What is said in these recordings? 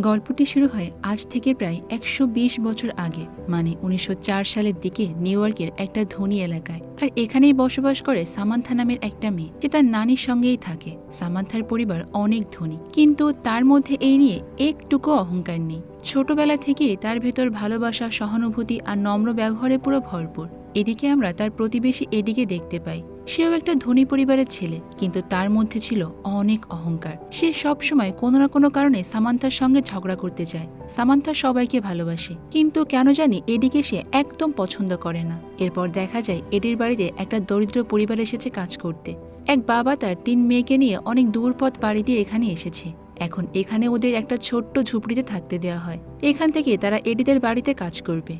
গল্পটি শুরু হয় আজ থেকে প্রায় একশো বিশ বছর আগে মানে উনিশশো চার সালের দিকে নিউ ইয়র্কের একটা ধনী এলাকায়। আর এখানেই বসবাস করে সামান্থা নামের একটা মেয়ে। যে তার নানির সঙ্গেই থাকে। সামান্থার পরিবার অনেক ধনী। কিন্তু তার মধ্যে এই নিয়ে একটুকু অহংকার নেই। ছোটবেলা থেকে তার ভেতর ভালোবাসা, সহানুভূতি আর নম্র ব্যবহারে পুরো ভরপুর। এদিকে আমরা তার প্রতিবেশী এদিকে দেখতে পাই। সেও একটা ধনী পরিবারের ছেলে, কিন্তু তার মধ্যে ছিল অনেক অহংকার। সে সব সময় কোনো না কোনো কারণে সামান্থার সঙ্গে ঝগড়া করতে চায় সামান্থা সবাইকে ভালোবাসে, কিন্তু কেন জানি এডিকে সে একদম পছন্দ করে না। এরপর দেখা যায় এডির বাড়িতে একটা দরিদ্র পরিবার এসেছে কাজ করতে। এক বাবা তার তিন মেয়েকে নিয়ে অনেক দূর পথ পাড়ি দিয়ে এখানে এসেছে। এখন এখানে ওদের একটা ছোট্ট ঝুপড়িতে থাকতে দেওয়া হয়। এখান থেকে তারা এডিদের বাড়িতে কাজ করবে।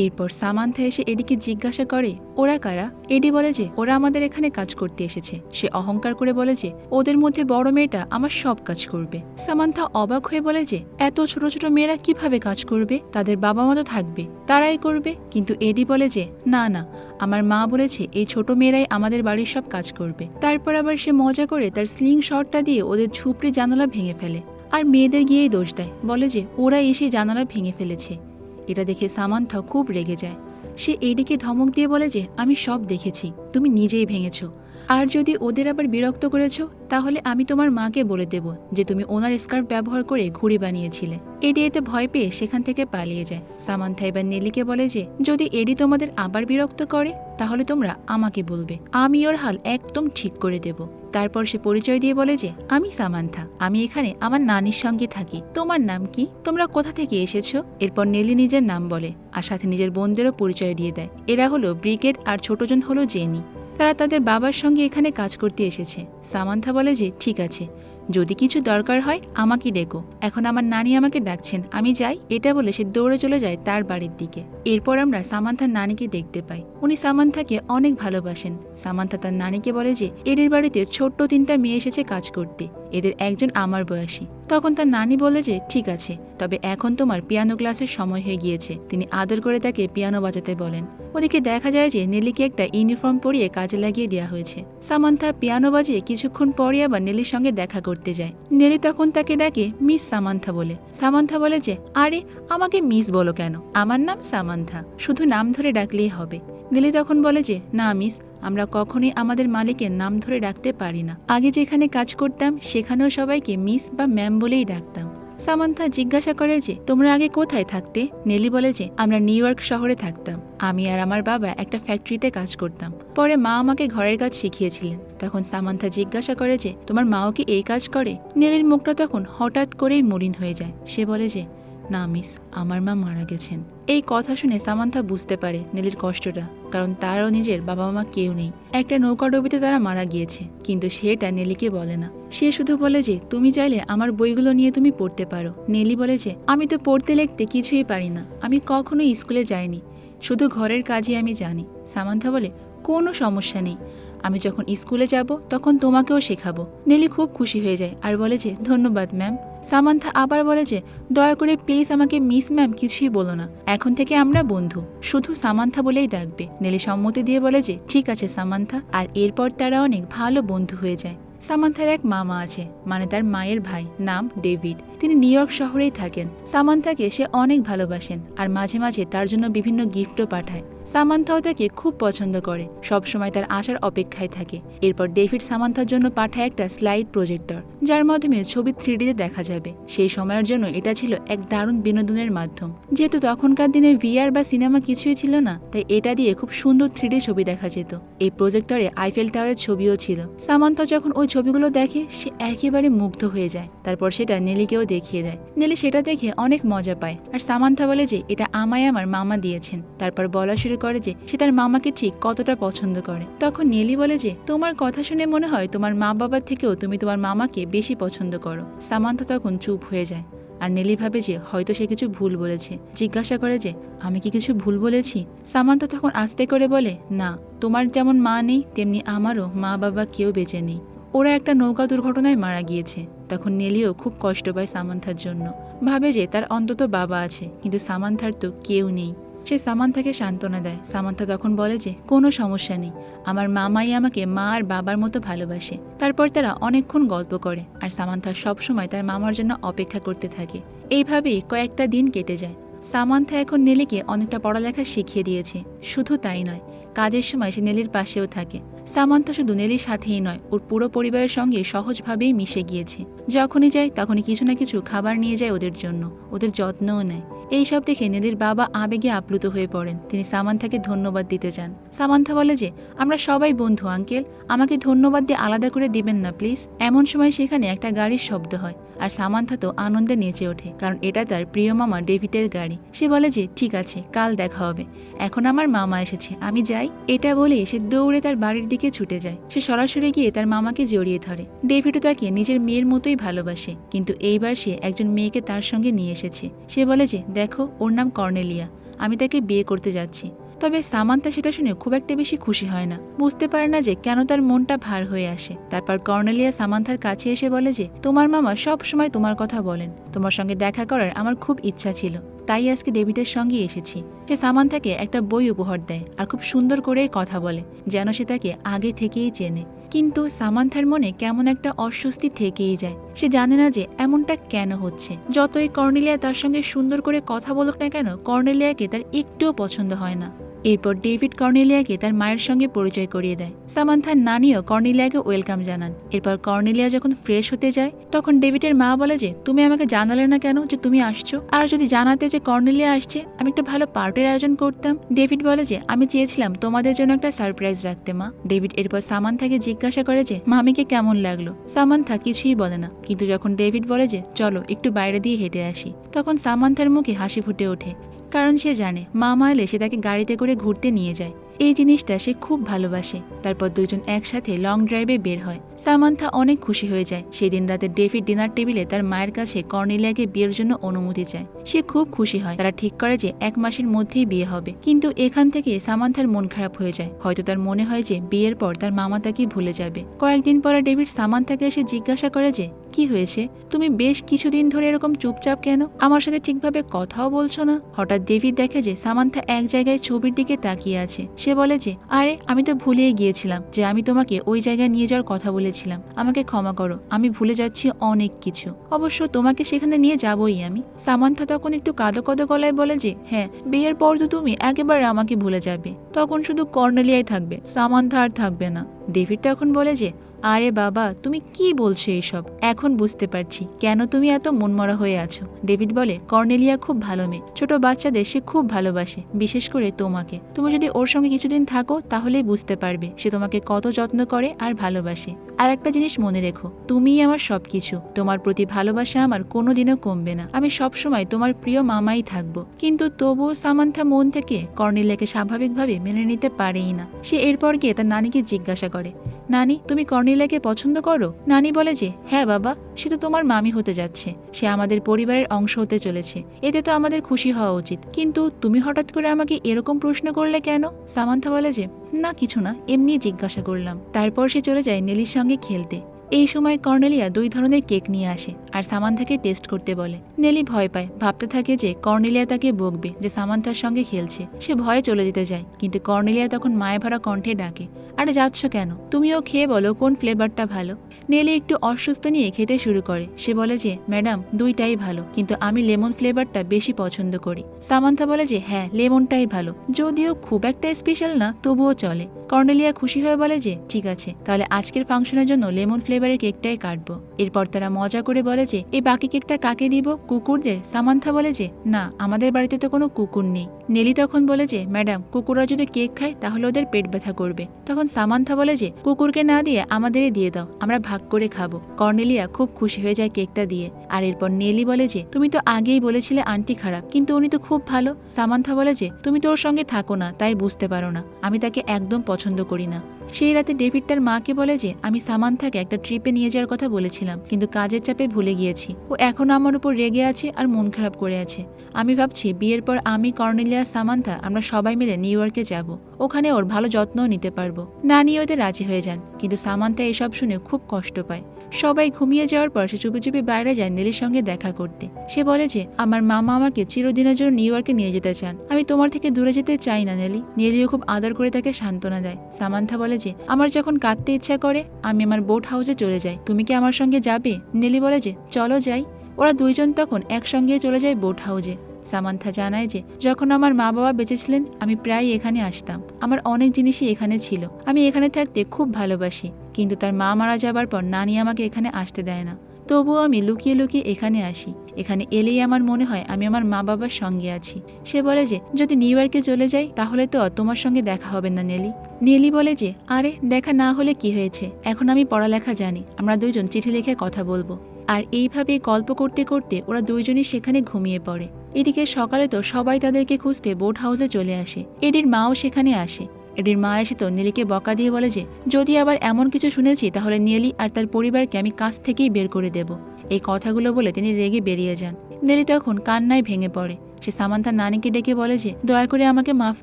এরপর সামান্থা এসে এডিকে জিজ্ঞাসা করে, ওরা কারা? এডি বলে যে, ওরা আমাদের এখানে কাজ করতে এসেছে। সে অহংকার করে বলে যে, ওদের মধ্যে বড় মেয়েটা আমার সব কাজ করবে। সামান্থা অবাক হয়ে বলে যে, এত ছোট ছোট মেয়েরা কীভাবে কাজ করবে? তাদের বাবা মা তো থাকবে, তারাই করবে। কিন্তু এডি বলে যে, না না, আমার মা বলেছে, এই ছোট মেয়েরাই আমাদের বাড়ির সব কাজ করবে। তারপর আবার সে মজা করে তার স্লিং শটটা দিয়ে ওদের ঝুপড়ি জানালা ভেঙে ফেলে। আর মেয়েদের গিয়েই দোষ দেয়। বলে যে, ওরা এসে জানালা ভেঙে ফেলেছে। এটা দেখে সামান্থা খুব রেগে যায়। সে এডিকে ধমক দিয়ে বলে যে, আমি সব দেখেছি, তুমি নিজেই ভেঙেছ। আর যদি ওদের আবার বিরক্ত করেছ, তাহলে আমি তোমার মাকে বলে দেব যে, তুমি ওনার স্কার্ফ ব্যবহার করে ঘুড়ি বানিয়েছিলে। এডি এতে ভয় পেয়ে সেখান থেকে পালিয়ে যায়। সামান্থা এবার নেলিকে বলে যে, যদি এডি তোমাদের আবার বিরক্ত করে, তাহলে তোমরা আমাকে বলবে। আমি ওর হাল একদম ঠিক করে দেব। তারপর সে পরিচয় দিয়ে বলে যে, আমি সামান্থা। আমি এখানে আমার নানির সঙ্গে থাকি। তোমার নাম কি? তোমরা কোথা থেকে এসেছ? এরপর নেলি নিজের নাম বলে আর সাথে নিজের বোনদেরও পরিচয় দিয়ে দেয়। এরা হলো ব্রিগেড আর ছোটজন হলো জেনি। তারা তাদের বাবার সঙ্গে এখানে কাজ করতে এসেছে। সামান্থা বলে যে, ঠিক আছে। যদি কিছু দরকার হয় আমাকে ডেকো। এখন আমার নানি আমাকে ডাকছেন। আমি যাই, এটা বলে সে দৌড়ে চলে যায় তার বাড়ির দিকে। এরপর আমরা সামান্থার নানিকে দেখতে পাই। উনি সামান্থাকে অনেক ভালোবাসেন। সামান্থা তার নানিকে বলে যে, এদের বাড়িতে ছোট্ট তিনটা মেয়ে এসেছে কাজ করতে। এদের একজন আমার বয়সী। তখন তার নানি বলে যে, ঠিক আছে, তবে এখন তোমার পিয়ানো ক্লাসের সময় হয়ে গিয়েছে। তিনি আদর করে তাকে পিয়ানো বাজাতে বলেন। ওদিকে দেখা যায় যে, নেলিকে একটা ইউনিফর্ম পরিয়ে কাজে লাগিয়ে দেওয়া হয়েছে। সামান্থা পিয়ানো বাজিয়ে কিছুক্ষণ পরে আবার নেলির সঙ্গে দেখা করতে যায়। নেলি তখন তাকে ডাকে, মিস সামান্থা বলে। সামান্থা বলে যে, আরে, আমাকে মিস বলো কেন? আমার নাম সামান্থা। শুধু নাম ধরে ডাকলেই হবে। নেলি তখন বলে যে, না, মিস, আমরা কখনোই আমাদের মালিকের নাম ধরে ডাকতে পারি না। আগে যেখানে কাজ করতাম, সেখানেও সবাইকে মিস বা ম্যাম বলেই ডাকতাম। সামান্থা জিজ্ঞাসা করে যে, তোমরা আগে কোথায় থাকতে? নেলি বলে যে, আমরা নিউ ইয়র্ক শহরে থাকতাম। আমি আর আমার বাবা একটা ফ্যাক্টরিতে কাজ করতাম। পরে মা আমাকে ঘরের কাজ শিখিয়েছিলেন। তখন সামান্থা জিজ্ঞাসা করে যে, তোমার মাও কি এই কাজ করে? নেলির মুখটা তখন হঠাৎ করেই মলিন হয়ে যায়। সে বলে যে না মিস, আমার মা মারা গেছেন। এই কথা শুনে সামান্থা বুঝতে পারে নেলির কষ্টটা, কারণ তারও নিজের বাবা মা কেউ নেই। একটা নৌকাডুবিতে তারা মারা গিয়েছে, কিন্তু সেটা নেলিকে বলে না। সে শুধু বলে যে, তুমি চাইলে আমার বইগুলো নিয়ে তুমি পড়তে পারো। নেলি বলে যে, আমি তো পড়তে লিখতে কিছুই পারি না। আমি কখনোই স্কুলে যাইনি। শুধু ঘরের কাজই আমি জানি। সামান্থা বলে, কোনো সমস্যা নেই। আমি যখন স্কুলে যাব, তখন তোমাকেও শেখাবো। নেলি খুব খুশি হয়ে যায় আর বলে যে, ধন্যবাদ, ম্যাম। সামান্থা আবার বলে যে, দয়া করে প্লিজ আমাকে মিস, ম্যাম, কিছুই বলো না। এখন থেকে আমরা বন্ধু। শুধু সামান্থা বলেই ডাকবে। নেলি সম্মতি দিয়ে বলে যে, ঠিক আছে, সামান্থা। আর এরপর তারা অনেক ভালো বন্ধু হয়ে যায়। সামান্থার এক মামা আছে মানে তার মায়ের ভাই, নাম ডেভিড। তিনি নিউ ইয়র্ক শহরেই থাকেন। সামান্থাকে সে অনেক ভালোবাসেন আর মাঝে মাঝে তার জন্য বিভিন্ন গিফটও পাঠায়। সামান্থাও তাকে খুব পছন্দ করে। সব সময় তার আসার অপেক্ষায় থাকে। এরপর ডেভিড সামান্থার জন্য পাঠায় একটা স্লাইড প্রজেক্টর, যার মাধ্যমে ছবি থ্রিডিতে দেখা যাবে। সেই সময়ের জন্য এটা ছিল এক দারুণ বিনোদনের মাধ্যম। যেহেতু তখনকার দিনে ভিআর বা সিনেমা কিছুই ছিল না, তাই এটা দিয়ে খুব সুন্দর থ্রিডি ছবি দেখা যেত। এই প্রজেক্টরে আইফেল টাওয়ারের ছবিও ছিল। সামান্থা যখন ওই ছবিগুলো দেখে, সে একেবারে মুগ্ধ হয়ে যায়। তারপর সেটা নেলিকেও দেখিয়ে দেয়। নেলি সেটা দেখে অনেক মজা পায়। আর সামান্থা বলে যে, এটা আমায় আমার মামা দিয়েছেন। তারপর বলা শুরু করে যে সে তার মামাকে ঠিক কতটা পছন্দ করে। তখন নেলি বলে যে, তোমার কথা শুনে মনে হয় তোমার মা বাবার থেকেও তুমি তোমার মামাকে বেশি পছন্দ করো। সামান্থা তখন চুপ হয়ে যায়। আর নেলি ভাবে যে, হয়তো সে কিছু ভুল বলেছে। জিজ্ঞাসা করে যে, আমি কি কিছু ভুল বলেছি? সামান্থা তখন আস্তে করে বলে, না, তোমার যেমন মা নেই, তেমনি আমারও মা বাবা কেউ বেঁচে নেই। ওরা একটা নৌকা দুর্ঘটনায় মারা গিয়েছে। তখন নেলিও খুব কষ্ট পায় সামান্থার জন্য। ভাবে যে, তার অন্তত বাবা আছে, কিন্তু সামান্থার তো কেউ নেই। সে সামান্থাকে সান্ত্বনা দেয়। সামান্থা তখন বলে যে, কোনো সমস্যা নেই। আমার মামাই আমাকে মা আর বাবার মতো ভালোবাসে। তারপর তারা অনেকক্ষণ গল্প করে। আর সামান্থা সবসময় তার মামার জন্য অপেক্ষা করতে থাকে। এইভাবেই কয়েকটা দিন কেটে যায়। সামান্থা এখন নেলিকে অনেকটা পড়ালেখা শিখিয়ে দিয়েছে। শুধু তাই নয়, কাজের সময় সে নেলির পাশেও থাকে। সামান্থা শুধু নেলির সাথেই নয়, ওর পুরো পরিবারের সঙ্গে সহজভাবেই মিশে গিয়েছে। যখনই যায়, তখনই কিছু না কিছু খাবার নিয়ে যায় ওদের জন্য, ওদের যত্নও নেয়। এইসব দেখে নেলির বাবা আবেগে আপ্লুত হয়ে পড়েন। তিনি সামান্থাকে ধন্যবাদ দিতে চান। সামান্থা বলে যে, আমরা সবাই বন্ধু, আঙ্কেল। আমাকে ধন্যবাদ দিয়ে আলাদা করে দিবেন না, প্লিজ। এমন সময় সেখানে একটা গাড়ির শব্দ হয়। আর সামান্থা তো আনন্দে নেচে ওঠে, কারণ এটা তার প্রিয় মামা ডেভিডের গাড়ি। সে বলে যে, ঠিক আছে, কাল দেখা হবে। এখন আমার মামা এসেছে, আমি যাই। এটা বলে সে দৌড়ে তার বাড়ির দিকে ছুটে যায়। সে সরাসরি গিয়ে তার মামাকে জড়িয়ে ধরে। ডেভিডও তাকে নিজের মেয়ের মতোই ভালোবাসে, কিন্তু এইবার সে একজন মেয়েকে তার সঙ্গে নিয়ে এসেছে। সে বলে যে, দেখো, ওর নাম কর্নেলিয়া, আমি তাকে বিয়ে করতে যাচ্ছি। তবে সামান্তা সেটা শুনে খুব একটা বেশি খুশি হয় না। বুঝতে পারে না যে কেন তার মনটা ভার হয়ে আসে। তারপর কর্নেলিয়া সামান্থার কাছে এসে বলে যে, তোমার মামা সব সময় তোমার কথা বলেন। তোমার সঙ্গে দেখা করার আমার খুব ইচ্ছা ছিল। তাই আজকে ডেভিডের সঙ্গে এসেছি। সে সামান্থাকে একটা বই উপহার দেয় আর খুব সুন্দর করে কথা বলে, যেন সে তাকে আগে থেকেই চেনে। কিন্তু সামান্থার মনে কেমন একটা অস্বস্তি থেকেই যায়। সে জানে না যে এমনটা কেন হচ্ছে। যতই কর্নেলিয়া তার সঙ্গে সুন্দর করে কথা বলুক না কেন, কর্নেলিয়াকে তার একটুও পছন্দ হয় না। এরপর ডেভিড কর্নেলিয়াকে তার মায়ের সঙ্গে পরিচয় করিয়ে দেয়। সামান্থার নানিও কর্নেলিয়াকে ওয়েলকাম জানান। এরপর কর্নেলিয়া যখন ফ্রেশ হতে যায়, তখন ডেভিডের মা বলে যে, তুমি আমাকে জানালে না কেন যে তুমি আসছো? আর যদি জানাতে যে কর্নেলিয়া আসছে, আমি একটা ভালো পার্টির আয়োজন করতাম। ডেভিড বলে যে, আমি চেয়েছিলাম তোমাদের জন্য একটা সারপ্রাইজ রাখতে, মা। ডেভিড এরপর সামান্থাকে জিজ্ঞাসা করে যে মামিকে কেমন লাগল? সামান্থা কিছুই বলে না, কিন্তু যখন ডেভিড বলে যে, চলো একটু বাইরে দিয়ে হেঁটে আসি, তখন সামান্থার মুখে হাসি ফুটে ওঠে। কারণ সে জানে মামা এলে সে তাকে গাড়িতে করে ঘুরতে নিয়ে যায়। এই জিনিসটা সে খুব ভালোবাসে। তারপর দুজন একসাথে লং ড্রাইভে বের হয়। সামান্থা অনেক খুশি হয়ে যায়। সেদিন রাতে ডেভিড ডিনার টেবিলে তার মায়ের কাছে কর্নেলিয়াকে বিয়ের জন্য অনুমতি চায়। সে খুব খুশি হয়। তারা ঠিক করে যে এক মাসের মধ্যেই বিয়ে হবে। কিন্তু এখান থেকে সামান্থার মন খারাপ হয়ে যায়। হয়তো তার মনে হয় যে বিয়ের পর তার মামা তাকে ভুলে যাবে। কয়েকদিন পরে ডেভিড সামান্থাকে এসে জিজ্ঞাসা করে যে, কি হয়েছে? তুমি বেশ কিছুদিন ধরে এরকম চুপচাপ কেন? আমার সাথে ঠিকভাবে কথাও বলছো না? হঠাৎ ডেভিড দেখে যে সামান্থা এক জায়গায় ছবির দিকে তাকিয়ে আছে। সে বলে যে, আরে, আমি তো ভুলেই গিয়েছিলাম যে আমি তোমাকে ওই জায়গায় নিয়ে যাওয়ার কথা বলেছিলাম। আমাকে ক্ষমা করো, আমি ভুলে যাচ্ছি অনেক কিছু। অবশ্য তোমাকে সেখানে নিয়ে যাবই আমি। সামান্থা তখন একটু কাদো কাদো গলায় বলে যে হ্যাঁ বিয়ের পর তো তুমি একেবারে আমাকে ভুলে যাবে। তখন শুধু কর্নেলিয়াই থাকবে, সামান্থা আর থাকবে না। ডেভিড তখন বলে যে আরে বাবা, তুমি কি বলছো এইসব? এখন বুঝতে পারছি। কেন তুমি এত মনমরা হয়ে আছো? ডেভিড বলে, কর্নেলিয়া খুব ভালো মেয়ে। ছোট বাচ্চাদের সে খুব ভালোবাসে, বিশেষ করে তোমাকে। তুমি যদি ওর সঙ্গে কিছুদিন থাকো, তাহলেই বুঝতে পারবে সে তোমাকে কত যত্ন করে আর ভালোবাসে। আর একটা জিনিস মনে রেখো, তুমিই আমার সবকিছু। তোমার প্রতি ভালোবাসা আমার কোনোদিনও কমবে না। আমি সবসময় তোমার প্রিয় মামাই থাকব। কিন্তু তবুও সামান্থা মন থেকে কর্নেলিয়াকে স্বাভাবিকভাবে মেনে নিতে পারেই না। সে এরপর গিয়ে তার নানিকে জিজ্ঞাসা করে নানি, তুমি কর্নেলিয়াকে পছন্দ করো? নানি বলে যে হ্যাঁ বাবা, সে তো তোমার মামি হতে যাচ্ছে। সে আমাদের পরিবারের অংশ হতে চলেছে। এতে তো আমাদের খুশি হওয়া উচিত। কিন্তু তুমি হঠাৎ করে আমাকে এরকম প্রশ্ন করলে কেন? সামান্থা বলে যে, না, কিছু না। এমনি জিজ্ঞাসা করলাম। তারপর সে চলে যায় নেলির সঙ্গে খেলতে। এই সময় কর্নেলিয়া দুই ধরনের কেক নিয়ে আসে আর সামান্থাকে টেস্ট করতে বলে। নেলি ভয় পায়, ভাবতে থাকে যে কর্নেলিয়া তাকে বকবে যে সামান্থার সঙ্গে খেলছে। সে ভয়ে চলে যেতে যায়, কিন্তু কর্নেলিয়া তখন মায়ে ভরা কণ্ঠে ডাকে, আরে যাচ্ছ কেন? তুমিও খেয়ে বলো কোন ফ্লেভারটা ভালো? নেলি একটু অসুস্থ নিয়ে খেতে শুরু করে। সে বলে যে, ম্যাডাম, দুইটাই ভালো, কিন্তু আমি লেমন ফ্লেভারটা বেশি পছন্দ করি। সামান্থা বলে যে হ্যাঁ লেমনটাই ভালো, যদিও খুব একটা স্পেশাল না, তবুও চলে। কর্নেলিয়া খুশি হয়ে বলে যে, ঠিক আছে, তাহলে আজকের ফাংশনের জন্য লেমন ফ্লেভারের কেকটাই কাটবো। এরপর তারা মজা করে বলে যে, এই বাকি কেকটা কাকে দিব? কুকুরদের সামান্থা বলে যে, না, আমাদের বাড়িতে তো কোনো কুকুর নেই। নেলি তখন বলে যে, ম্যাডাম, কুকুররা যদি কেক খায়, তাহলে ওদের পেট ব্যথা করবে। তখন সামান্থা বলে যে, কুকুরকে না দিয়ে আমাদেরই দিয়ে দাও, আমরা ভাগ করে খাব। কর্নেলিয়া খুব খুশি হয়ে যায় কেকটা দিয়ে। আর এরপর নেলি বলে যে, তুমি তো আগেই বলেছিলে আন্টি খারাপ, কিন্তু উনি তো খুব ভালো। সামান্থা বলে যে, তুমি তো ওর সঙ্গে থাকো না, তাই বুঝতে পারো না। আমি তাকে একদম পছন্দ করি না। সেই রাতে ডেভিড তার মাকে বলে যে, আমি সামান্থাকে একটা ট্রিপে নিয়ে যাওয়ার কথা বলেছিলাম, কিন্তু কাজের চাপে ভুলে গিয়েছি। ও এখনও আমার উপর রেগে আছে আর মন খারাপ করে আছে। আমি ভাবছি, বিয়ের পর আমি, কর্নেলিয়া সামান্থা, আমরা সবাই মিলে নিউ ইয়র্কে যাব। ওখানে ওর ভালো যত্নও নিতে পারব। নানি ওদের রাজি হয়ে যান, কিন্তু সামান্থা এসব শুনে খুব কষ্ট পায়। সবাই ঘুমিয়ে যাওয়ার পর সে চুপি চুপি বাইরে যায় নেলির সঙ্গে দেখা করতে। সে বলে যে, আমার মামা আমাকে চিরদিনের জন্য নিউ ইয়র্কে নিয়ে যেতে চান। আমি তোমার থেকে দূরে যেতে চাই না, নেলি। নেলিও খুব আদর করে তাকে সান্ত্বনা দেয়। সামান্থা বলে যে, আমার যখন কাঁদতে ইচ্ছা করে, আমি আমার বোট হাউসে চলে যাই। তুমি কি আমার সঙ্গে যাবে? নেলি বলে যে, চলো যাই। ওরা দুইজন তখন একসঙ্গে চলে যায় বোট হাউসে। সামান্থা জানায় যে, যখন আমার মা বাবা বেঁচে ছিলেন আমি প্রায় এখানে আসতাম। আমার অনেক জিনিসই এখানে ছিল। আমি এখানে থাকতে খুব ভালোবাসি। কিন্তু তার মা মারা যাবার পর নানি আমাকে এখানে আসতে দেয় না। তবুও আমি লুকিয়ে লুকিয়ে এখানে আসি। এখানে এলেই আমার মনে হয় আমি আমার মা বাবার সঙ্গে আছি। সে বলে যে, যদি নিউ ইয়র্কে চলে যাই, তাহলে তো তোমার সঙ্গে দেখা হবে না, নেলি। নেলি বলে যে, আরে, দেখা না হলে কি হয়েছে? এখন আমি পড়ালেখা জানি। আমরা দুইজন চিঠি লিখে কথা বলব। আর এইভাবে গল্প করতে করতে ওরা দুইজনই সেখানে ঘুমিয়ে পড়ে। এদিকে সকালে তো সবাই তাদেরকে খুঁজতে বোট হাউসে চলে আসে। এডির মাও সেখানে আসে। এডির মা এসে তো নীলিকে বকা দিয়ে বলে যে, যদি আবার এমন কিছু শুনেছি, তাহলে নেলি আর তার পরিবারকে আমি কাছ থেকেই বের করে দেব। এই কথাগুলো বলে তিনি রেগে বেরিয়ে যান। নেলি তখন কান্নায় ভেঙে পড়ে। সে সামান্থার নানিকে ডেকে বলে যে, দয়া করে আমাকে মাফ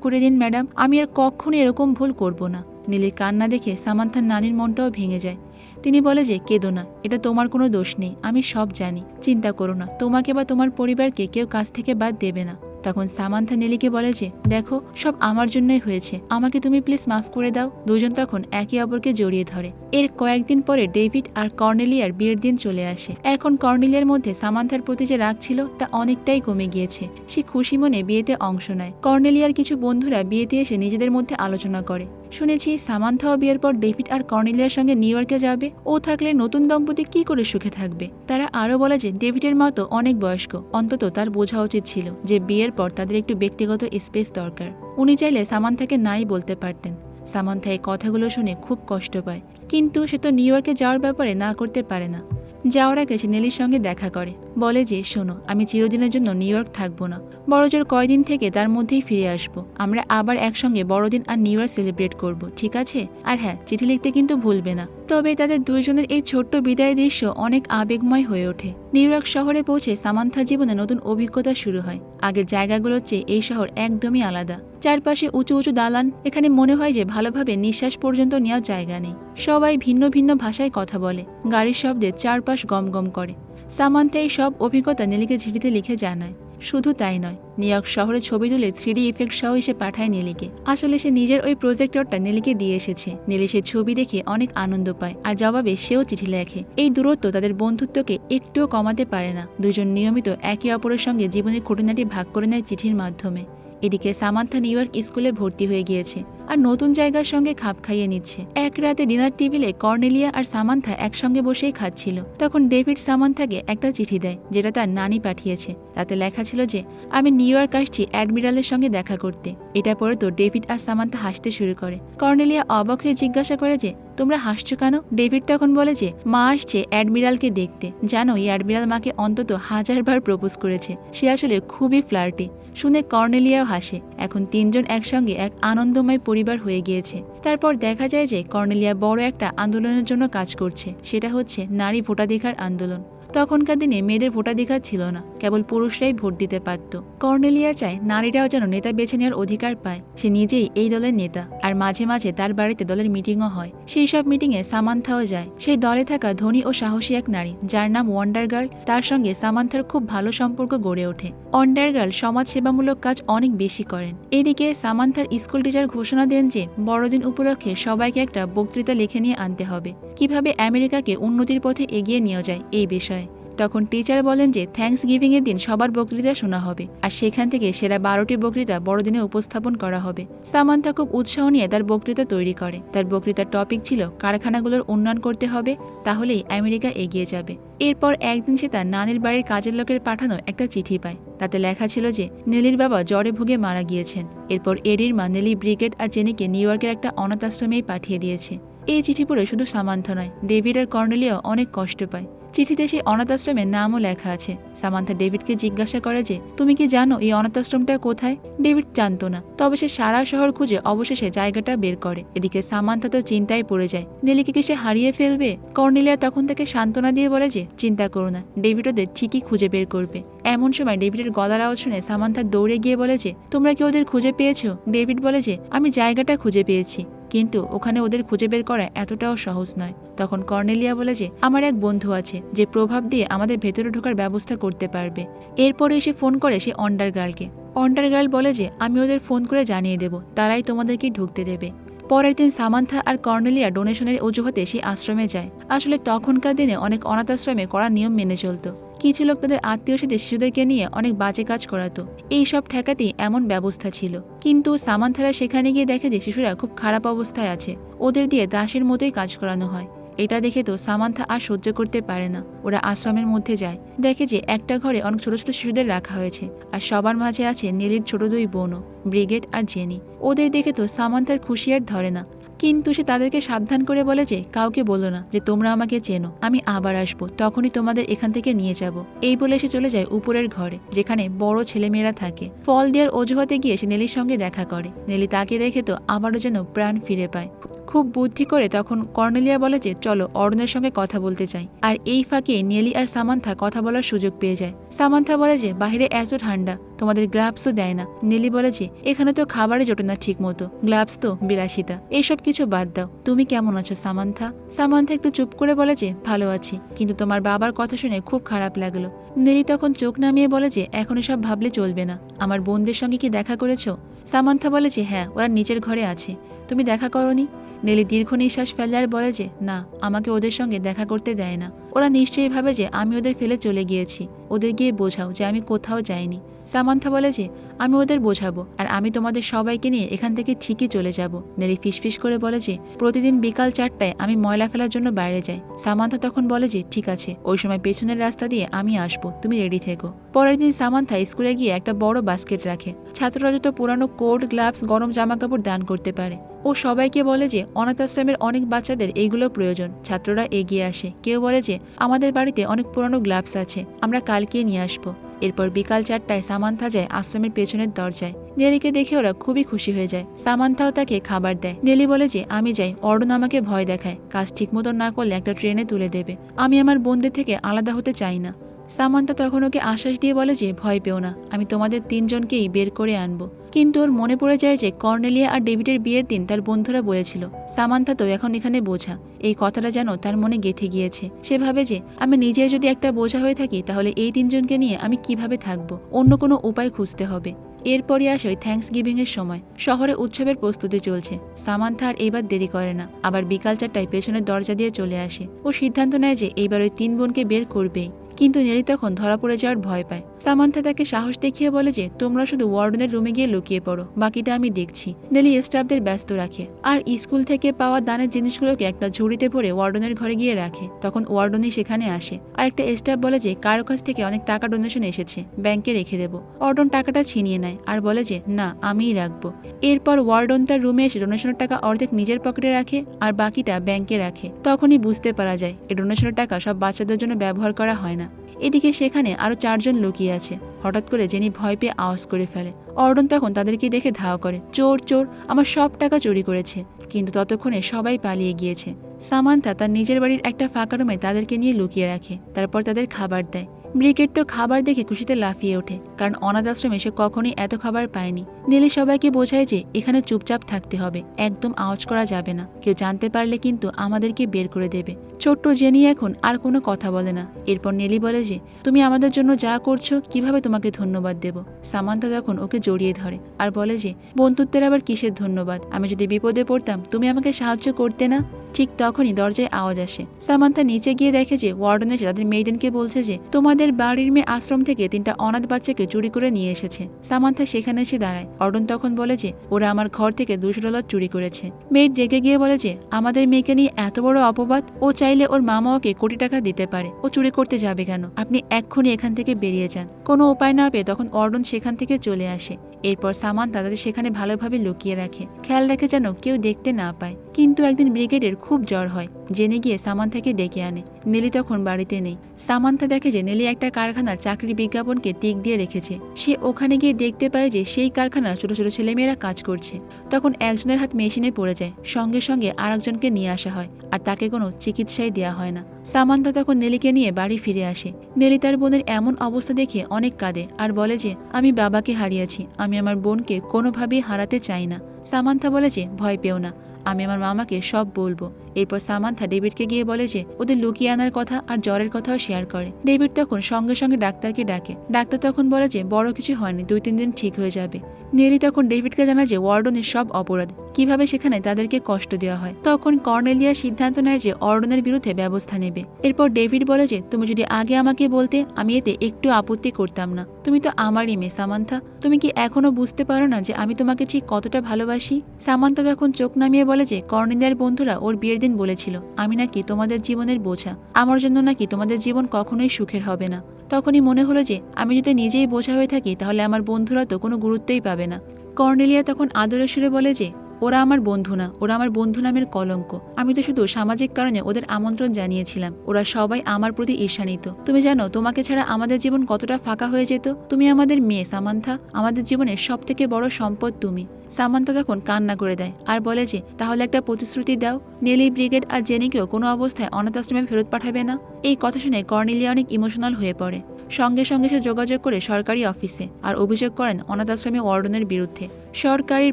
করে দিন, ম্যাডাম। আমি আর কখনো এরকম ভুল করব না। নীলির কান্না দেখে সামান্থার নানির মনটাও ভেঙে যায়। তিনি বলে যে, কেঁদো না, এটা তোমার কোনো দোষ নেই, আমি সব জানি, চিন্তা করো না, তোমাকে বা তোমার পরিবারকে কেউ কাছ থেকে বাদ দেবে না। তখন সামান্থা নেলিকে বলে যে, দেখো, সব আমার জন্যই হয়েছে, আমাকে তুমি প্লিজ মাফ করে দাও। দুজন তখন একে অপরকে জড়িয়ে ধরে। এর কয়েকদিন পরে ডেভিড আর কর্নেলিয়ার বিয়ের দিন চলে আসে। এখন কর্নেলিয়ার মধ্যে সামান্থার প্রতি যে রাগ ছিল, তা অনেকটাই কমে গিয়েছে। সে খুশি মনে বিয়েতে অংশ নেয়। কর্নেলিয়ার কিছু বন্ধুরা বিয়েতে এসে নিজেদের মধ্যে আলোচনা করে। শুনেছি সামান্থাও বিয়ের পর ডেভিড আর কর্নেলিয়ার সঙ্গে নিউ ইয়র্কে যাবে। ও থাকলে নতুন দম্পতি কি করে সুখে থাকবে? তারা আরও বলে যে ডেভিডের মা তো অনেক বয়স্ক। অন্তত তার বোঝা উচিত ছিল যে বিয়ের পর তাদের একটু ব্যক্তিগত স্পেস দরকার। উনি চাইলে সামান্থাকে নাই বলতে পারতেন। সামান্থা এই কথাগুলো শুনে খুব কষ্ট পায়। কিন্তু সে তো নিউ ইয়র্কে যাওয়ার ব্যাপারে না করতে পারে না। যাওয়ার আগে সে নেলির সঙ্গে দেখা করে। বলে যে, শোনো, আমি চিরদিনের জন্য নিউ ইয়র্ক থাকব না। বড়জোর কয়দিন থেকে তার মধ্যেই ফিরে আসব। আমরা আবার একসঙ্গে বড়দিন আর নিউ ইয়ার সেলিব্রেট করব, ঠিক আছে? আর হ্যাঁ চিঠি লিখতে কিন্তু ভুলবে না। তবে তাদের দুইজনের এই ছোট্ট বিদায় দৃশ্য অনেক আবেগময় হয়ে ওঠে। নিউ ইয়র্ক শহরে পৌঁছে সামান্থা জীবনে নতুন অভিজ্ঞতা শুরু হয়। আগের জায়গাগুলোর চেয়ে এই শহর একদমই আলাদা। চারপাশে উঁচু উঁচু দালান, এখানে মনে হয় যে ভালোভাবে নিঃশ্বাস পর্যন্ত নেওয়ার জায়গা নেই। সবাই ভিন্ন ভিন্ন ভাষায় কথা বলে। গাড়ির শব্দে চারপাশ গমগম করে। সামান্থা এই সব অভিজ্ঞতা নেলিকে চিঠিতে লিখে জানায় শুধু তাই নয়, নিউ ইয়র্ক শহরে ছবি তুলে থ্রিডি ইফেক্ট সহ এসে পাঠায় নেলিকে। আসলে সে নিজের ওই প্রজেক্টরটা নেলিকে দিয়ে এসেছে। নেলি সে ছবি দেখে অনেক আনন্দ পায় আর জবাবে সেও চিঠি লেখে। এই দূরত্ব তাদের বন্ধুত্বকে একটুও কমাতে পারে না। দুজন নিয়মিত একে অপরের সঙ্গে জীবনের খুঁটিনাটি ভাগ করে নেয় চিঠির মাধ্যমে। এদিকে সামান্থা নিউ ইয়র্ক স্কুলে ভর্তি হয়ে গিয়েছে। আর নতুন জায়গার সঙ্গে খাপ খাইয়ে নিচ্ছে। এক রাতে ডিনার টেবিলে কর্নেলিয়া আর সামান্থা একসঙ্গে বসেই খাচ্ছিল। তখন ডেভিড সামান্থাকে একটা চিঠি দেয়, যেটা তার নানি পাঠিয়েছে। তাতে লেখা ছিল যে, আমি নিউ ইয়র্ক আসছি অ্যাডমিরালের সঙ্গে দেখা করতে। এটা পরে তো ডেভিড আর সামান্থা হাসতে শুরু করে। কর্নেলিয়া অবাক হয়ে জিজ্ঞাসা করে যে, তোমরা হাসছো কেন? ডেভিড তখন বলে যে, মা আসছে অ্যাডমিরালকে দেখতে। জানো এই অ্যাডমিরাল মাকে অন্তত হাজারবার প্রপোজ করেছে। সে আসলে খুবই ফ্লার্টি। শুনে কর্নেলিয়াও হাসে। এখন তিনজন একসঙ্গে এক আনন্দময় পরিবার হয়ে গিয়েছে। তারপর দেখা যায় যে কর্নেলিয়া বড় একটা আন্দোলনের জন্য কাজ করছে। সেটা হচ্ছে নারী ভোটাধিকার আন্দোলন। তখনকার দিনে মেয়েদের ভোটাধিকার ছিল না। কেবল পুরুষরাই ভোট দিতে পারত। কর্নেলিয়া চায় নারীরাও যেন নেতা বেছে নেওয়ার অধিকার পায়। সে নিজেই এই দলের নেতা। আর মাঝে মাঝে তার বাড়িতে দলের মিটিংও হয়। সেই সব মিটিংয়ে সামান্থাও যায়। সেই দলে থাকা ধনী ও সাহসী এক নারী, যার নাম ওয়ান্ডার গার্ল তার সঙ্গে সামান্থার খুব ভালো সম্পর্ক গড়ে ওঠে। ওয়ান্ডার গার্ল সমাজ সেবামূলক কাজ অনেক বেশি করেন। এদিকে সামান্থার স্কুল টিচার ঘোষণা দেন যে, বড়দিন উপলক্ষে সবাইকে একটা বক্তৃতা লিখে নিয়ে আনতে হবে। কীভাবে আমেরিকাকে উন্নতির পথে এগিয়ে নিয়ে যায় এই বিষয়ে। তখন টিচার বলেন যে থ্যাঙ্কস গিভিং এর দিন সবার বক্তৃতা শোনা হবে, আর সেখান থেকে সেরা বারোটি বক্তৃতা বড়দিনে উপস্থাপন করা হবে। সামান্তা খুব উৎসাহ নিয়ে তার বক্তৃতা তৈরি করে। তার বক্তৃতার টপিক ছিল কারখানাগুলোর উন্নয়ন করতে হবে, তাহলেই আমেরিকা এগিয়ে যাবে। এরপর একদিন সে তার নানির বাড়ির কাজের লোকের পাঠানো একটা চিঠি পায়। তাতে লেখা ছিল যে, নেলির বাবা জ্বরে ভুগে মারা গিয়েছেন। এরপর এডির মা নেলি ব্রিগেড আর জেনিকে নিউ ইয়র্কের একটা অনাথ আশ্রমেই পাঠিয়ে দিয়েছে। এই চিঠি পড়ে শুধু সামান্থা নয়, ডেভিড আর কর্নেলিয়াও অনেক কষ্ট পায়। চিঠিতে সেই অনাথ আশ্রমের নামও লেখা আছে। সামান্থা ডেভিডকে জিজ্ঞাসা করে যে, তুমি কি জানো এই অনাথ আশ্রমটা কোথায়? ডেভিড জানতো না। তবে সে সারা শহর খুঁজে অবশেষে জায়গাটা বের করে। এদিকে সামান্থা তো চিন্তায় পড়ে যায়। নেলিকে কি সে হারিয়ে ফেলবে? কর্নেলিয়া তখন তাকে সান্ত্বনা দিয়ে বলে যে, চিন্তা করো না, ডেভিড ওদের ঠিকই খুঁজে বের করবে। এমন সময় ডেভিডের গলার আওয়াজ শুনে সামান্থা দৌড়ে গিয়ে বলে যে, তোমরা কি ওদের খুঁজে পেয়েছ? ডেভিড বলে যে, আমি জায়গাটা খুঁজে পেয়েছি। কিন্তু ওখানে ওদের খুঁজে বের করা এতটাও সহজ নয়। তখন কর্নেলিয়া বলে যে, আমার এক বন্ধু আছে, যে প্রভাব দিয়ে আমাদের ভেতরে ঢোকার ব্যবস্থা করতে পারবে। এরপরে এসে ফোন করে সে অন্ডার গার্লকে অন্ডার গার্ল বলে যে, আমি ওদের ফোন করে জানিয়ে দেব, তারাই তোমাদেরকে ঢুকতে দেবে। পরের দিন সামান্থা আর কর্নেলিয়া ডোনেশনের অজুহাতে সেই আশ্রমে যায়। আসলে তখনকার দিনে অনেক অনাথ আশ্রমে করা নিয়ম মেনে চলত। কিছু লোক তাদের আত্মীয় সাথে শিশুদেরকে নিয়ে অনেক বাজে কাজ করাতো। এইসব ঠেকাতেই এমন ব্যবস্থা ছিল। কিন্তু সামান্থারা সেখানে গিয়ে দেখে যে শিশুরা খুব খারাপ অবস্থায় আছে। ওদের দিয়ে দাসের মতোই কাজ করানো হয়। এটা দেখে তো সামান্থা আর সহ্য করতে পারে না। ওরা আশ্রমের মধ্যে যায়। দেখে যে একটা ঘরে অনেক ছোট ছোট শিশুদের রাখা হয়েছে। আর সবার মাঝে আছে নীলির ছোট দুই বোনও, ব্রিগেড আর জেনি। ওদের দেখে তো সামান্থার খুশি আর ধরে না। কিন্তু সে তাদেরকে সাবধান করে বলে যে, কাউকে বলো না যে তোমরা আমাকে চেনো। আমি আবার আসব। তখনই তোমাদের এখান থেকে নিয়ে যাব। এই বলে সে চলে যায় উপরের ঘরে, যেখানে বড় ছেলেমেয়েরা থাকে। ফল দেওয়ার অজুহাতে গিয়ে সে নেলির সঙ্গে দেখা করে। নেলি তাকে দেখে তো আবারও যেন প্রাণ ফিরে পায়। খুব বুদ্ধি করে তখন কর্নেলিয়া বলে যে, চলো, অরুণের সঙ্গে কথা বলতে চাই আর এই ফাঁকে নেলি আর সামান্থা কথা বলার সুযোগ পেয়ে যায়। সামান্থা বলে যে বাইরে এত ঠান্ডা, তোমাদের গ্লাভসও দেয় না। নেলি বলে যে, এখানে তো খাবারে জোটে না ঠিক মতো গ্লাভস তো বিলাসিতা। এইসব কিছু বাদ দাও। তুমি কেমন আছো, সামান্থা? সামান্থা একটু চুপ করে বলে যে, ভালো আছি, কিন্তু তোমার বাবার কথা শুনে খুব খারাপ লাগল। নেলি তখন চোখ নামিয়ে বলে যে, এখন এসব ভাবলে চলবে না। আমার বোনদের সঙ্গে কি দেখা করেছ? সামান্থা বলে যে হ্যাঁ ওরা নিচের ঘরে আছে। তুমি দেখা করনি? নেলি দীর্ঘ নিঃশ্বাস ফেলে আর বলে যে, না, আমাকে ওদের সঙ্গে দেখা করতে দেয় না। ওরা নিশ্চয়ই ভাবে যে, আমি ওদের ফেলে চলে গিয়েছি। ওদের গিয়ে বোঝাও যে, আমি কোথাও যাইনি। সামান্থা বলে যে, আমি ওদের বোঝাবো আর আমি তোমাদের সবাইকে নিয়ে এখান থেকে ঠিকই চলে যাব। নেলি ফিসফিস করে বলে যে, প্রতিদিন বিকাল চারটায় আমি ময়লা ফেলার জন্য বাইরে যাই। সামান্থা তখন বলে যে, ঠিক আছে, ওই সময় পেছনের রাস্তা দিয়ে আমি আসব, তুমি রেডি থেকো। পরের দিন সামান্থা স্কুলে গিয়ে একটা বড় বাস্কেট রাখে। ছাত্ররা যত পুরানো কোট, গ্লাভস, গরম জামা কাপড় দান করতে পারে। ও সবাইকে বলে যে অনাথ আশ্রমের অনেক বাচ্চাদের এইগুলো প্রয়োজন। ছাত্ররা এগিয়ে আসে। কেউ বলে যে, আমাদের বাড়িতে অনেক পুরানো গ্লাভস আছে, আমরা কালকে নিয়ে আসব। এরপর বিকাল চারটায় সামান্থা যায় আশ্রমের পেছনের দরজায়। নেলিকে দেখে ওরা খুবই খুশি হয়ে যায়। সামান্থাও তাকে খাবার দেয়। নেলি বলে যে, আমি যাই। অরুণ আমাকে ভয় দেখায়। কাজ ঠিকমতো না করলে একটা ট্রেনে তুলে দেবে। আমি আমার বোনদের থেকে আলাদা হতে চাই না। সামান্তা তখন ওকে আশ্বাস দিয়ে বলে যে, ভয় পেও না, আমি তোমাদের তিনজনকেই বের করে আনব। কিন্তু ওর মনে পড়ে যায় যে, কর্নেলিয়া আর ডেভিডের বিয়ের দিন তার বন্ধুরা বলেছিল সামান্থা তো এখন এখানে বোঝা, এই কথাটা যেন তার মনে গেঁথে গিয়েছে। সে ভাবে যে, আমি নিজে যদি একটা বোঝা হয়ে থাকি, তাহলে এই তিনজনকে নিয়ে আমি কীভাবে থাকব? অন্য কোনো উপায় খুঁজতে হবে। এরপরই আসে ওই থ্যাঙ্কস গিভিং এর সময়। শহরে উৎসবের প্রস্তুতি চলছে। সামান্থা আর এইবার দেরি করে না, আবার বিকাল চারটায় পেছনের দরজা দিয়ে চলে আসে। ও সিদ্ধান্ত নেয় যে, এইবার ওই তিন বোনকে বের করবেই। কিন্তু নেলি তখন ধরা পড়ে যাওয়ার ভয় পায়। সামান্থা তাকে সাহস দেখিয়ে বলে যে, তোমরা শুধু ওয়ার্ডনের রুমে গিয়ে লুকিয়ে পড়ো, বাকিটা আমি দেখছি। নেলি স্টাফদের ব্যস্ত রাখে। আর স্কুল থেকে পাওয়া দানের জিনিসগুলোকে একটা ঝুড়িতে ভরে ওয়ার্ডনের ঘরে গিয়ে রাখে। তখন ওয়ার্ডনই সেখানে আসে। আর একটা স্টাফ বলে যে, কারও কাছ থেকে অনেক টাকা ডোনেশন এসেছে, ব্যাংকে রেখে দেবো। ওয়ার্ডন টাকাটা ছিনিয়ে নেয় আর বলে যে, না, আমিই রাখব। এরপর ওয়ার্ডন তার রুমে এসে ডোনেশনের টাকা অর্ধেক নিজের পকেটে রাখে আর বাকিটা ব্যাংকে রাখে। তখনই বুঝতে পারা যায় এই ডোনেশনের টাকা সব বাচ্চাদের জন্য ব্যবহার করা হয় না। এদিকে সেখানে আরও চারজন লুকিয়ে আছে। হঠাৎ করে জেনি ভয় পেয়ে আওয়াজ করে ফেলে। অর্ডন তখন তাদেরকে দেখে ধাওয়া করে, চোর চোর, আমার সব টাকা চুরি করেছে। কিন্তু ততক্ষণে সবাই পালিয়ে গিয়েছে। সামান্থা তার নিজের বাড়ির একটা ফাঁকা রুমে তাদেরকে নিয়ে লুকিয়ে রাখে, তারপর তাদের খাবার দেয়। ব্রিগেড তো খাবার দেখে খুশিতে লাফিয়ে ওঠে, কারণ অনাথ আশ্রমে সে কখনোই এত খাবার পায়নি। নীলি সবাইকে বোঝায় যে এখানে চুপচাপ থাকতে হবে, একদম আওয়াজ করা যাবে না। কেউ জানতে পারলে কিন্তু আমাদেরকে বের করে দেবে। ছোট্ট জেনি এখন আর কোনো কথা বলে না। এরপর নেলি বলে যে, তুমি আমাদের জন্য যা করছ, কীভাবে তোমাকে ধন্যবাদ দেব? সামান্তা তখন ওকে জড়িয়ে ধরে আর বলে যে, বন্ধুত্বের আবার কিসের ধন্যবাদ? আমি যদি বিপদে পড়তাম, তুমি আমাকে সাহায্য করতে না? ঠিক তখনই দরজায় আওয়াজ আসে। সামান্থা নিচে গিয়ে দেখে যে ওয়ার্ডন এসে তাদের মেইডেনকে বলছে যে, তোমাদের বাড়ির মেয়ে আশ্রম থেকে তিনটা অনাথ বাচ্চাকে চুরি করে নিয়ে এসেছে। সামান্থা সেখানে এসে দাঁড়ায়। অর্ডন তখন বলে যে, ওরা আমার ঘর থেকে দুশো ডলার চুরি করেছে। মেয়েড রেগে গিয়ে বলে যে, আমাদের মেয়েকে নিয়ে এত বড় অপবাদ, ও চাইলে ওর মামা ওকে কোটি টাকা দিতে পারে। ও চুরি করতে যাবে কেন? আপনি এক্ষুনি এখান থেকে বেরিয়ে যান। কোনো উপায় না পেয়ে তখন অর্ডন সেখান থেকে চলে আসে। এরপর সামান তাদের সেখানে ভালোভাবে লুকিয়ে রাখে। খেয়াল রাখে যেন কেউ দেখতে না পায়। কিন্তু একদিন ব্রিগেডের খুব জ্বর হয়। জেনে গিয়ে সামান্থাকে ডেকে আনে। নেলি তখন বাড়িতে নেই। সামান্থা দেখে যে নেলি একটা কারখানার চাকরি বিজ্ঞাপনকে টিক দিয়ে রেখেছে। সে ওখানে গিয়ে দেখতে পায় যে সেই কারখানার ছোট ছোট ছেলেমেয়েরা কাজ করছে। তখন একজনের হাত মেশিনে পড়ে যায়। সঙ্গে সঙ্গে আরেকজনকে নিয়ে আসা হয়, আর তাকে কোনো চিকিৎসাই দেওয়া হয় না। সামান্থা তখন নেলিকে নিয়ে বাড়ি ফিরে আসে। নেলি তার বোনের এমন অবস্থা দেখে অনেক কাঁদে আর বলে যে, আমি বাবাকে হারিয়েছি। আমি আমার বোনকে কোনোভাবেই হারাতে চাই না। সামান্থা বলে যে, ভয় পেও না। আমি আমার মামাকে সব বলব। এরপর সামান্থা ডেভিডকে গিয়ে বলে যে, ওদের লুকিয়ে আনার কথা আর জ্বরের কথাও শেয়ার করে। ডেভিড তখন সঙ্গে সঙ্গে ডাক্তারকে ডাকে। ডাক্তার তখন বলে যে, বড় কিছু হয়নি, দুই তিন দিন ঠিক হয়ে যাবে। নেলি তখন ডেভিডকে জানায় যে, ওয়ার্ডনের সব অপরাধ, কীভাবে সেখানে তাদেরকে কষ্ট দেওয়া হয়। তখন কর্নেলিয়া সিদ্ধান্ত নেয় যে অর্ডনের বিরুদ্ধে ব্যবস্থা নেবে। এরপর ডেভিড বলে যে, তুমি যদি আগে আমাকে বলতে, আমি এতে একটু আপত্তি করতাম না। তুমি তো আমারই মেয়ে, সামান্থা। তুমি কি এখনও বুঝতে পারো না যে, আমি তোমাকে ঠিক কতটা ভালোবাসি? সামান্থা তখন চোখ নামিয়ে বলে যে, কর্নেলিয়ার বন্ধুরা ওর বিয়ের বলেছিল, আমি নাকি তোমাদের জীবনের বোঝা। আমার জন্য নাকি তোমাদের জীবন কখনোই সুখের হবে না। তখনই মনে হলো যে, আমি যদি নিজেই বোঝা হয়ে থাকি, তাহলে আমার বন্ধুরা তো কোনো গুরুত্বই পাবে না। কর্নেলিয়া তখন আদরের সুরে বলে যে ওরা আমার বন্ধু না, ওরা আমার বন্ধু নামের কলঙ্ক। আমি তো শুধু সামাজিক কারণে ওদের আমন্ত্রণ জানিয়েছিলাম। ওরা সবাই আমার প্রতি ঈর্ষান্বিত। তুমি জানো, তোমাকে ছাড়া আমাদের জীবন কতটা ফাঁকা হয়ে যেত? তুমি আমাদের মেয়ে, সামান্থা। আমাদের জীবনের সব থেকে বড় সম্পদ তুমি। সামান্তা তখন কান্না করে দেয় আর বলে যে, তাহলে একটা প্রতিশ্রুতি দাও। নেলি, ব্রিগেড আর জেনিকেও কোনো অবস্থায় অনাথ আশ্রমে ফেরত পাঠাবে না? এই কথা শুনে কর্নেলিয়া অনেক ইমোশনাল হয়ে পড়ে। সঙ্গে সঙ্গে সে যোগাযোগ করে সরকারি অফিসে আর অভিযোগ করেন অনাথ আশ্রমে ওয়ার্ডনের বিরুদ্ধে। সরকারের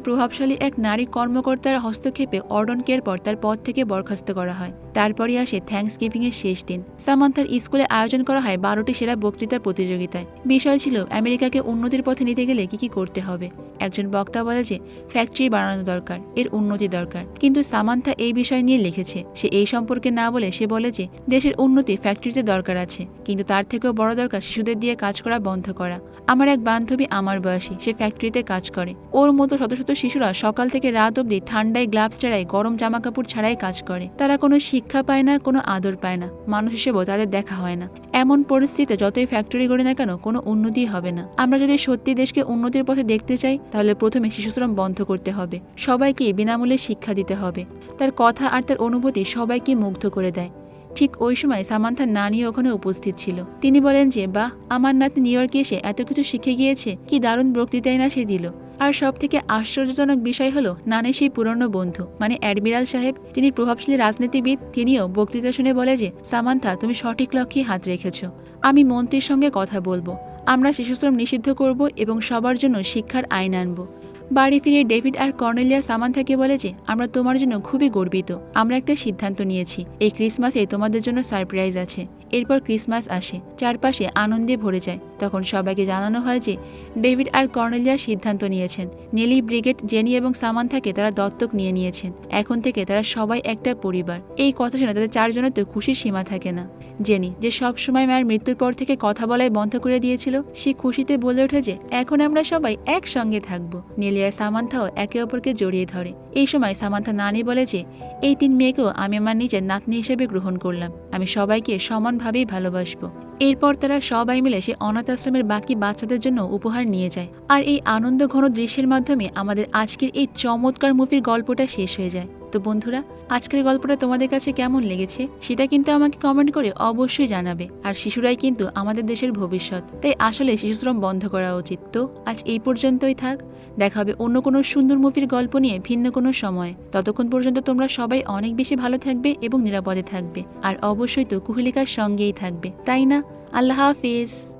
প্রভাবশালী এক নারী কর্মকর্তার হস্তক্ষেপে অর্ডনকে পর তার পদ থেকে বরখাস্ত করা হয়। তারপরই আসে থ্যাঙ্কস গিভিং এর শেষ দিন। সামান্থার স্কুলে আয়োজন করা হয় বারোটি সেরা বক্তৃতার প্রতিযোগিতায়। বিষয় ছিল, আমেরিকাকে উন্নতির পথে নিতে গেলে কি কি করতে হবে? একজন বক্তা বলে যে, ফ্যাক্টরি বাড়ানো দরকার, এর উন্নতি দরকার। কিন্তু সামান্থা এই বিষয় নিয়ে লিখেছে, সে এই সম্পর্কে না বলে সে বলে যে, দেশের উন্নতি ফ্যাক্টরিতে দরকার আছে, কিন্তু তার থেকেও বড় দরকার শিশুদের দিয়ে কাজ করা বন্ধ করা। আমার এক বান্ধবী আমার বয়সী, সে ফ্যাক্টরিতে কাজ করে। ওর মতো শত শত শিশুরা সকাল থেকে রাত অবধি ঠান্ডায় গ্লাভস ছাড়াই গরম জামা কাপড় ছাড়াই কাজ করে। তারা কোনো শিক্ষা পায় না, কোনো আদর পায় না। মানুষ হিসেবেও তাদের দেখা হয় না। এমন পরিস্থিতিতে যতই ফ্যাক্টরি গড়ে না কেন কোনো উন্নতি হবে না। আমরা যদি সত্যি দেশকে উন্নতির পথে দেখতে চাই, তাহলে প্রথমে শিশুশ্রম বন্ধ করতে হবে। সবাইকে বিনামূল্যে শিক্ষা দিতে হবে। তার কথা আর তার অনুভূতি সবাইকে মুগ্ধ করে দেয়। ঠিক ওই সময় সামান্থার নানি ওখানে উপস্থিত ছিল। তিনি বলেন যে, বাহ, আমার নাতি নিউ ইয়র্কে এসে এত কিছু শিখে গিয়েছে, কি দারুণ বক্তৃতাই না সে দিল। আর সব থেকে আশ্চর্যজনক বিষয় হলো নানি সেই পুরনো বন্ধু মানে অ্যাডমিরাল সাহেব তিনি প্রভাবশালী রাজনীতিবিদ, তিনিও বক্তৃতা শুনে বলে যে, সামান্থা, তুমি সঠিক লক্ষ্যে হাত রেখেছ। আমি মন্ত্রীর সঙ্গে কথা বলব। আমরা শিশুশ্রম নিষিদ্ধ করব এবং সবার জন্য শিক্ষার আইন আনব। বাড়ি ফিরে ডেভিড আর কর্নেলিয়া সামান্থাকে বলে যে, আমরা তোমার জন্য খুবই গর্বিত। আমরা একটা সিদ্ধান্ত নিয়েছি। এই ক্রিসমাসে তোমাদের জন্য সারপ্রাইজ আছে। এরপর ক্রিসমাস আসে, চারপাশে আনন্দে ভরে যায়। তখন সবাইকে জানানো হয় যে, ডেভিড আর কর্নেলিয়া সিদ্ধান্ত নিয়েছেন। নেলি, ব্রিগেড, জেনি এবং সামান্থাকে তারা দত্তক নিয়ে নিয়েছেন। এখন থেকে তারা সবাই একটা পরিবার। এই কথা শুনে তাদের চারজনের তো খুশির সীমা থাকে না। জেনি, যে সব সময় মায়ের মৃত্যুর পর থেকে কথা বলাই বন্ধ করে দিয়েছিল, সে খুশিতে বলে ওঠে যে, এখন আমরা সবাই একসঙ্গে থাকব। নেলি আর সামান্থাও একে অপরকে জড়িয়ে ধরে। এই সময় সামান্থা নানি বলে যে, এই তিন মেয়েকেও আমি আমার নিজের নাতনি হিসেবে গ্রহণ করলাম। আমি সবাইকে সমানভাবেই ভালোবাসবো। এরপর তারা সবাই মিলে সে অনাথ আশ্রমের বাকি বাচ্চাদের জন্য উপহার নিয়ে যায়। আর এই আনন্দ ঘন দৃশ্যের মাধ্যমে আমাদের আজকের এই চমৎকার মুভির গল্পটা শেষ হয়ে যায়। তো বন্ধুরা, আজকের গল্পটা তোমাদের কাছে কেমন লেগেছে সেটা কিন্তু আমাকে কমেন্ট করে অবশ্যই জানাবে। আর শিশুরাই কিন্তু আমাদের দেশের ভবিষ্যৎ, তাই আসলে শিশুশ্রম বন্ধ করা উচিত। তো আজ এই পর্যন্তই থাক, দেখা হবে অন্য কোনো সুন্দর মুভির গল্প নিয়ে ভিন্ন কোনো সময়। ততক্ষণ পর্যন্ত তোমরা সবাই অনেক বেশি ভালো থাকবে এবং নিরাপদে থাকবে। আর অবশ্যই তো কুহেলিকার সঙ্গেই থাকবে, তাই না? আল্লাহ হাফিজ।